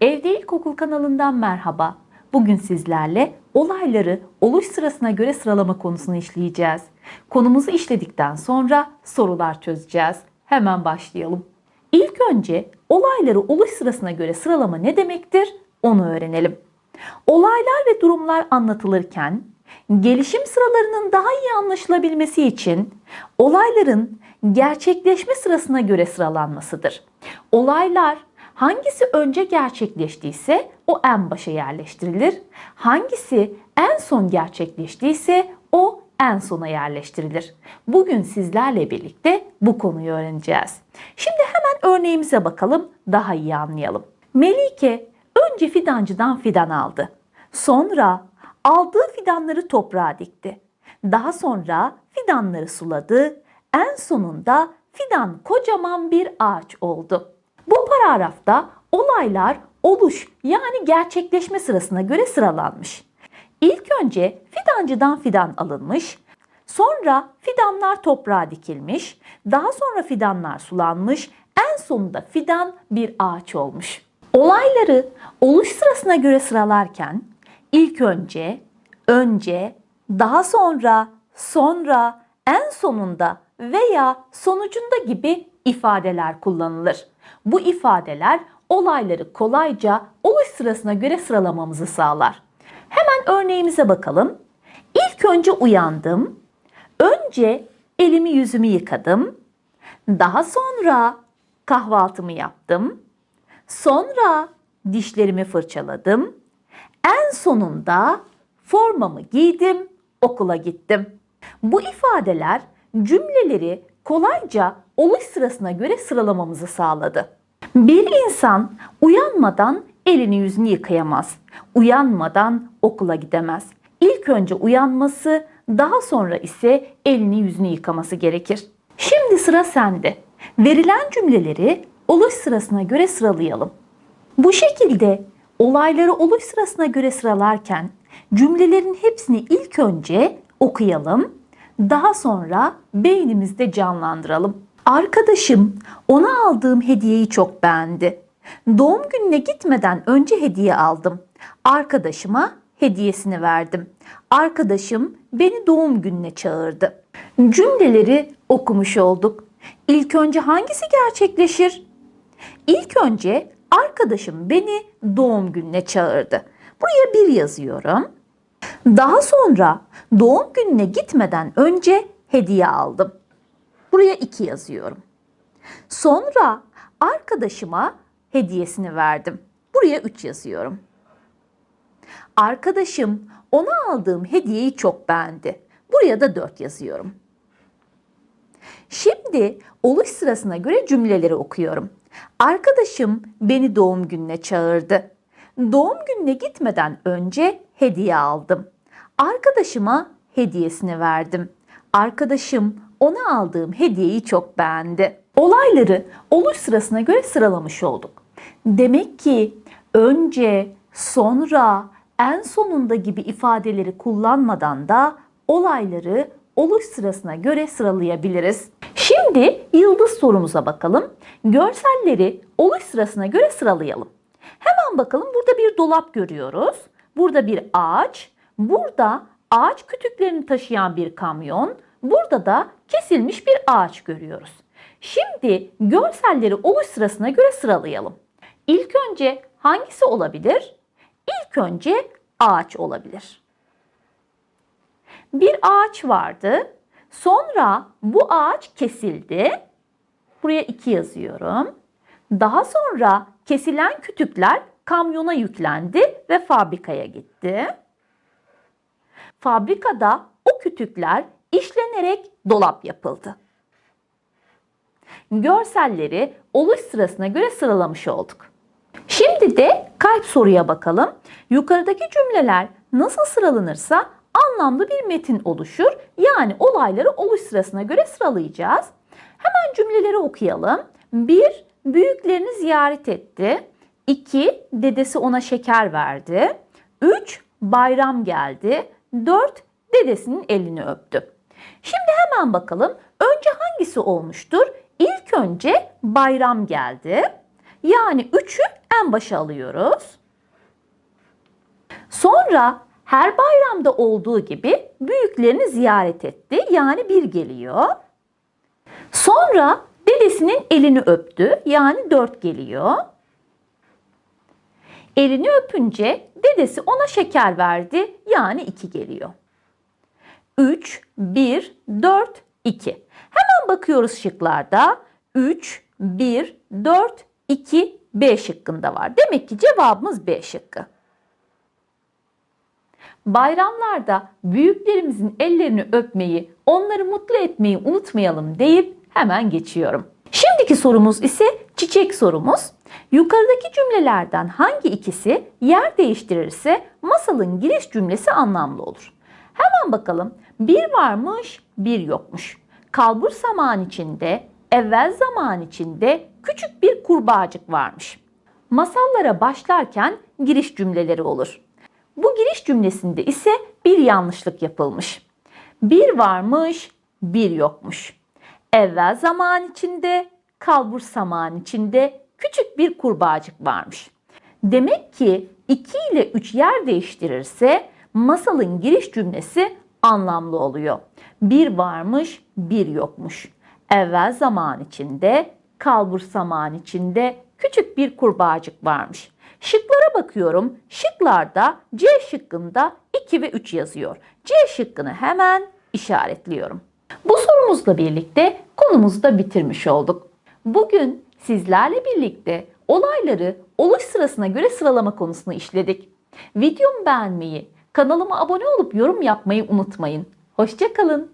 Evde İlkokul kanalından merhaba. Bugün sizlerle olayları oluş sırasına göre sıralama konusunu işleyeceğiz. Konumuzu işledikten sonra sorular çözeceğiz. Hemen başlayalım. İlk önce olayları oluş sırasına göre sıralama ne demektir? Onu öğrenelim. Olaylar ve durumlar anlatılırken gelişim sıralarının daha iyi anlaşılabilmesi için olayların gerçekleşme sırasına göre sıralanmasıdır. Olaylar hangisi önce gerçekleştiyse o en başa yerleştirilir. Hangisi en son gerçekleştiyse o en sona yerleştirilir. Bugün sizlerle birlikte bu konuyu öğreneceğiz. Şimdi hemen örneğimize bakalım, daha iyi anlayalım. Melike önce fidancıdan fidan aldı. Sonra aldığı fidanları toprağa dikti. Daha sonra fidanları suladı. En sonunda fidan kocaman bir ağaç oldu. Paragrafta olaylar oluş yani gerçekleşme sırasına göre sıralanmış. İlk önce fidancıdan fidan alınmış, sonra fidanlar toprağa dikilmiş, daha sonra fidanlar sulanmış, en sonunda fidan bir ağaç olmuş. Olayları oluş sırasına göre sıralarken ilk önce, önce, daha sonra, sonra, en sonunda veya sonucunda gibi ifadeler kullanılır. Bu ifadeler olayları kolayca oluş sırasına göre sıralamamızı sağlar. Hemen örneğimize bakalım. İlk önce uyandım. Önce elimi yüzümü yıkadım. Daha sonra kahvaltımı yaptım. Sonra dişlerimi fırçaladım. En sonunda formamı giydim, okula gittim. Bu ifadeler cümleleri kolayca oluş sırasına göre sıralamamızı sağladı. Bir insan uyanmadan elini yüzünü yıkayamaz. Uyanmadan okula gidemez. İlk önce uyanması, daha sonra ise elini yüzünü yıkaması gerekir. Şimdi sıra sende. Verilen cümleleri oluş sırasına göre sıralayalım. Bu şekilde olayları oluş sırasına göre sıralarken cümlelerin hepsini ilk önce okuyalım. Daha sonra beynimizde canlandıralım. Arkadaşım ona aldığım hediyeyi çok beğendi. Doğum gününe gitmeden önce hediye aldım. Arkadaşıma hediyesini verdim. Arkadaşım beni doğum gününe çağırdı. Cümleleri okumuş olduk. İlk önce hangisi gerçekleşir? İlk önce arkadaşım beni doğum gününe çağırdı. Buraya bir yazıyorum. Daha sonra doğum gününe gitmeden önce hediye aldım. Buraya iki yazıyorum. Sonra arkadaşıma hediyesini verdim. Buraya üç yazıyorum. Arkadaşım ona aldığım hediyeyi çok beğendi. Buraya da dört yazıyorum. Şimdi oluş sırasına göre cümleleri okuyorum. Arkadaşım beni doğum gününe çağırdı. Doğum gününe gitmeden önce hediye aldım. Arkadaşıma hediyesini verdim. Arkadaşım ona aldığım hediyeyi çok beğendi. Olayları oluş sırasına göre sıralamış olduk. Demek ki önce, sonra, en sonunda gibi ifadeleri kullanmadan da olayları oluş sırasına göre sıralayabiliriz. Şimdi yıldız sorumuza bakalım. Görselleri oluş sırasına göre sıralayalım. Hemen bakalım burada bir dolap görüyoruz. Burada bir ağaç, burada ağaç kütüklerini taşıyan bir kamyon, burada da kesilmiş bir ağaç görüyoruz. Şimdi görselleri oluş sırasına göre sıralayalım. İlk önce hangisi olabilir? İlk önce ağaç olabilir. Bir ağaç vardı. Sonra bu ağaç kesildi. Buraya 2 yazıyorum. Daha sonra kesilen kütükler kamyona yüklendi ve fabrikaya gitti. Fabrikada o kütükler işlenerek dolap yapıldı. Görselleri oluş sırasına göre sıralamış olduk. Şimdi de kalp soruya bakalım. Yukarıdaki cümleler nasıl sıralanırsa anlamlı bir metin oluşur. Yani olayları oluş sırasına göre sıralayacağız. Hemen cümleleri okuyalım. 1. Büyüklerini ziyaret etti. 2. Dedesi ona şeker verdi. 3. Bayram geldi. 4. Dedesinin elini öptü. Şimdi hemen bakalım önce hangisi olmuştur? İlk önce bayram geldi. Yani 3'ü en başa alıyoruz. Sonra her bayramda olduğu gibi büyüklerini ziyaret etti. Yani bir geliyor. Sonra dedesinin elini öptü. Yani dört geliyor. Elini öpünce dedesi ona şeker verdi. Yani iki geliyor. 3, 1, 4, 2. Hemen bakıyoruz şıklarda. 3, 1, 4, 2, B şıkkında var. Demek ki cevabımız B şıkkı. Bayramlarda büyüklerimizin ellerini öpmeyi, onları mutlu etmeyi unutmayalım deyip hemen geçiyorum. Şimdiki sorumuz ise çiçek sorumuz. Yukarıdaki cümlelerden hangi ikisi yer değiştirirse masalın giriş cümlesi anlamlı olur? Hemen bakalım. Bir varmış, bir yokmuş. Kalbur zaman içinde, evvel zaman içinde küçük bir kurbağacık varmış. Masallara başlarken giriş cümleleri olur. Bu giriş cümlesinde ise bir yanlışlık yapılmış. Bir varmış, bir yokmuş. Evvel zaman içinde, kalbur zaman içinde küçük bir kurbağacık varmış. Demek ki 2 ile 3 yer değiştirirse masalın giriş cümlesi anlamlı oluyor. Bir varmış, bir yokmuş. Evvel zaman içinde, kalbur zaman içinde küçük bir kurbağacık varmış. Şıklara bakıyorum. Şıklarda C şıkkında 2 ve 3 yazıyor. C şıkkını hemen işaretliyorum. Bu sorumuzla birlikte konumuzu da bitirmiş olduk. Bugün sizlerle birlikte olayları oluş sırasına göre sıralama konusunu işledik. Videomu beğenmeyi, kanalıma abone olup yorum yapmayı unutmayın. Hoşçakalın.